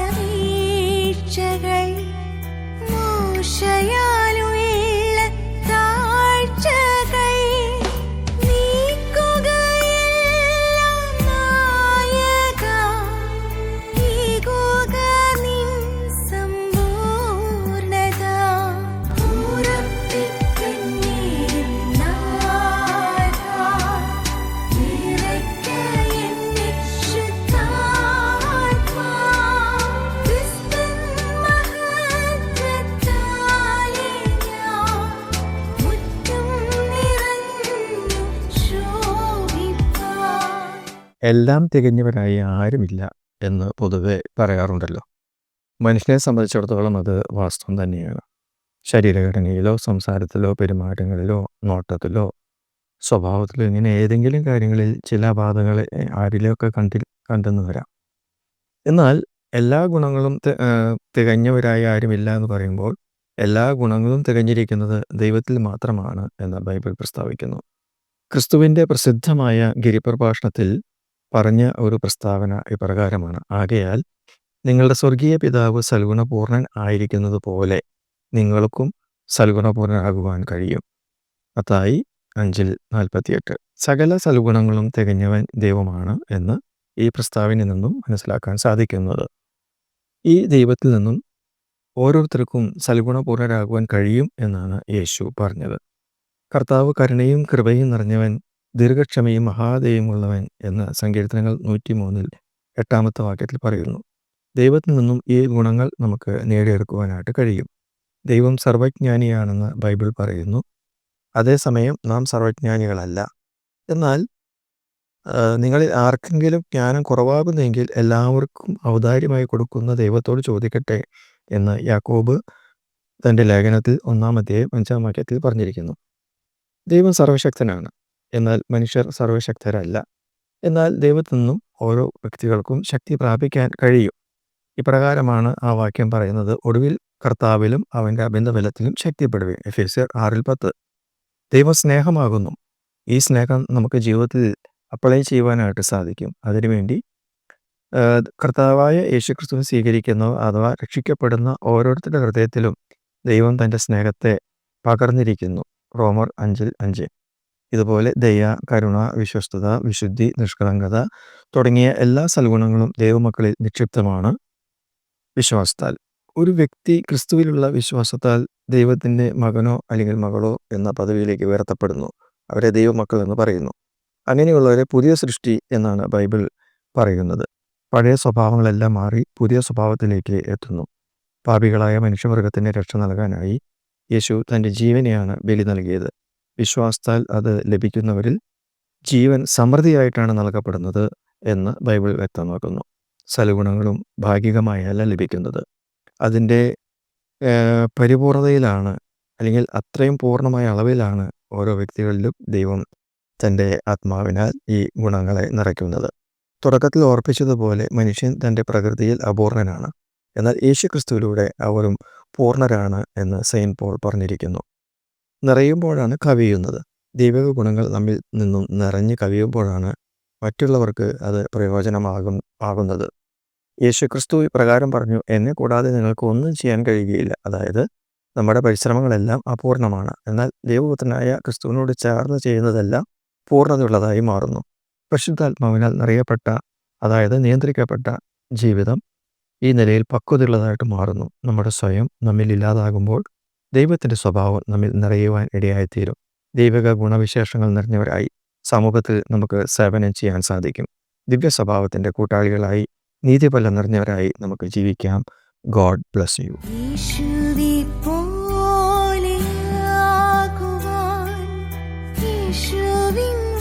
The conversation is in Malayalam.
शैशवप्रायीश्च मोषया എല്ലാം തികഞ്ഞവരായി ആരുമില്ല എന്ന് പൊതുവെ പറയാറുണ്ടല്ലോ. മനുഷ്യനെ സംബന്ധിച്ചിടത്തോളം അത് വാസ്തവം തന്നെയാണ്. ശരീരഘടനയിലോ സംസാരത്തിലോ പെരുമാറ്റങ്ങളിലോ നോട്ടത്തിലോ സ്വഭാവത്തിലോ ഇങ്ങനെ ഏതെങ്കിലും കാര്യങ്ങളിൽ ചില അപാധങ്ങളെ ആരിലൊക്കെ കണ്ടി കണ്ടെന്ന് വരാം എന്നാൽ എല്ലാ ഗുണങ്ങളും തികഞ്ഞവരായി ആരുമില്ല എന്ന് പറയുമ്പോൾ എല്ലാ ഗുണങ്ങളും തികഞ്ഞിരിക്കുന്നത് ദൈവത്തിൽ മാത്രമാണ് എന്ന് ബൈബിൾ പ്രസ്താവിക്കുന്നു. ക്രിസ്തുവിന്റെ പ്രസിദ്ധമായ ഗിരിപ്രഭാഷണത്തിൽ പറഞ്ഞ ഒരു പ്രസ്താവന ഇപ്രകാരമാണ്. ആകയാൽ നിങ്ങളുടെ സ്വർഗീയ പിതാവ് സൽഗുണപൂർണൻ ആയിരിക്കുന്നത് പോലെ നിങ്ങൾക്കും സൽഗുണപൂർണനാകുവാൻ കഴിയും. അതായി അഞ്ചിൽ നാൽപ്പത്തിയെട്ട്. സകല സൽഗുണങ്ങളും തികഞ്ഞവൻ ദൈവമാണ് എന്ന് ഈ പ്രസ്താവനയിൽ നിന്നും മനസ്സിലാക്കാൻ സാധിക്കുന്നത്. ഈ ദൈവത്തിൽ നിന്നും ഓരോരുത്തർക്കും സൽഗുണപൂർണരാകുവാൻ കഴിയും എന്നാണ് യേശു പറഞ്ഞത്. കർത്താവ് കരുണയും കൃപയും നിറഞ്ഞവൻ ദീർഘക്ഷമയും മഹാദയും ഉള്ളവൻ എന്ന സങ്കീർത്തനങ്ങൾ നൂറ്റി മൂന്നിൽ എട്ടാമത്തെ വാക്യത്തിൽ പറയുന്നു. ദൈവത്തിൽ നിന്നും ഈ ഗുണങ്ങൾ നമുക്ക് നേടിയെടുക്കുവാനായിട്ട് കഴിയും. ദൈവം സർവജ്ഞാനിയാണെന്ന് ബൈബിൾ പറയുന്നു. അതേസമയം നാം സർവജ്ഞാനികളല്ല. എന്നാൽ നിങ്ങളിൽ ആർക്കെങ്കിലും ജ്ഞാനം കുറവാകുന്നെങ്കിൽ എല്ലാവർക്കും ഔദാര്യമായി കൊടുക്കുന്ന ദൈവത്തോട് ചോദിക്കട്ടെ എന്ന് യാക്കോബ് തന്റെ ലേഖനത്തിൽ ഒന്നാം അധ്യായം അഞ്ചാം വാക്യത്തിൽ പറഞ്ഞിരിക്കുന്നു. ദൈവം സർവശക്തനാണ്. എന്നാൽ മനുഷ്യർ സർവശക്തരല്ല എന്നാൽ ദൈവത്തിൽ നിന്നും ഓരോ വ്യക്തികൾക്കും ശക്തി പ്രാപിക്കാൻ കഴിയും. ഇപ്രകാരമാണ് ആ വാക്യം പറയുന്നത്. ഒടുവിൽ കർത്താവിലും അവന്റെ അഭിന്തബലത്തിലും ശക്തിപ്പെടുവേ എഫ് എസ് ആറിൽ പത്ത്. ദൈവം സ്നേഹമാകുന്നു. ഈ സ്നേഹം നമുക്ക് ജീവിതത്തിൽ അപ്ലൈ ചെയ്യുവാനായിട്ട് സാധിക്കും. അതിനുവേണ്ടി കർത്താവായ കർത്താവായ യേശുക്രിസ്തുവിനെ സ്വീകരിക്കുന്ന അഥവാ രക്ഷിക്കപ്പെടുന്ന ഓരോരുത്തരുടെ ഹൃദയത്തിലും ദൈവം തന്റെ സ്നേഹത്തെ പകർന്നിരിക്കുന്നു. റോമർ അഞ്ചിൽ അഞ്ച്. ഇതുപോലെ ദയ കരുണ വിശ്വസ്തത വിശുദ്ധി നിഷ്കളങ്കത തുടങ്ങിയ എല്ലാ സൽഗുണങ്ങളും ദൈവമക്കളിൽ നിക്ഷിപ്തമാണ്. വിശ്വാസത്താൽ. ഒരു വ്യക്തി ക്രിസ്തുവിലുള്ള വിശ്വാസത്താൽ ദൈവത്തിന്റെ മകനോ അല്ലെങ്കിൽ മകളോ എന്ന പദവിയിലേക്ക് ഉയർത്തപ്പെടുന്നു. അവരെ ദൈവമക്കൾ എന്ന് പറയുന്നു. അങ്ങനെയുള്ളവരെ പുതിയ സൃഷ്ടി എന്നാണ് ബൈബിൾ പറയുന്നത്. പഴയ സ്വഭാവങ്ങളെല്ലാം മാറി പുതിയ സ്വഭാവത്തിലേക്ക് എത്തുന്നു. പാപികളായ മനുഷ്യവർഗത്തിന് രക്ഷ നൽകാനായി യേശു തന്റെ ജീവനെയാണ് ബലി നൽകിയത്. വിശ്വാസത്താൽ അത് ലഭിക്കുന്നവരിൽ ജീവൻ സമൃദ്ധിയായിട്ടാണ് നൽകപ്പെടുന്നത് എന്ന് ബൈബിൾ വ്യക്തമാക്കുന്നു. സൽഗുണങ്ങളും ഭാഗികമായല്ല ലഭിക്കുന്നത്. അതിന്റെ പരിപൂർണതയിലാണ് അല്ലെങ്കിൽ അത്രയും പൂർണമായ അളവിലാണ് ഓരോ വ്യക്തികളിലും ദൈവം തന്റെ ആത്മാവിനാൽ ഈ ഗുണങ്ങളെ നിറയ്ക്കുന്നത്. തുടക്കത്തിൽ ഓർപ്പിച്ചതുപോലെ മനുഷ്യൻ തന്റെ പ്രകൃതിയിൽ അപൂർണനാണ്. എന്നാൽ യേശുക്രിസ്തുവിലൂടെ അവരും പൂർണരാണ് എന്ന് സെയിൻ പോൾ പറഞ്ഞിരിക്കുന്നു. നിറയുമ്പോഴാണ് കവിയുന്നത്. ദൈവിക ഗുണങ്ങൾ നമ്മിൽ നിന്നും നിറഞ്ഞു കവിയുമ്പോഴാണ് മറ്റുള്ളവർക്ക് അത് പ്രയോജനമാകും ആകുന്നത്. യേശുക്രിസ്തു പ്രകാരം പറഞ്ഞു എന്നെ കൂടാതെ നിങ്ങൾക്ക് ഒന്നും ചെയ്യാൻ കഴിയുകയില്ല. അതായത് നമ്മുടെ പരിശ്രമങ്ങളെല്ലാം അപൂർണമാണ്. എന്നാൽ ദൈവപുത്രനായ ക്രിസ്തുവിനോട് ചേർന്ന് ചെയ്യുന്നതെല്ലാം പൂർണതയുള്ളതായി മാറുന്നു. പരിശുദ്ധാത്മാവിനാൽ നിറയപ്പെട്ട അതായത് നിയന്ത്രിക്കപ്പെട്ട ജീവിതം ഈ നിലയിൽ പക്വതയുള്ളതായിട്ട് മാറുന്നു. നമ്മുടെ സ്വയം നമ്മിൽ ഇല്ലാതാകുമ്പോൾ ദൈവത്തിന്റെ സ്വഭാവം നമ്മിൽ നിറയുവാൻ ഇടയായിത്തീരും. ദൈവിക ഗുണവിശേഷങ്ങൾ നിറഞ്ഞവരായി സമൂഹത്തിൽ നമുക്ക് സേവനം ചെയ്യാൻ സാധിക്കും. ദിവ്യ സ്വഭാവത്തിന്റെ കൂട്ടാളികളായി നീതിഫലം നിറഞ്ഞവരായി നമുക്ക് ജീവിക്കാം. God bless you. യേശുവിൻ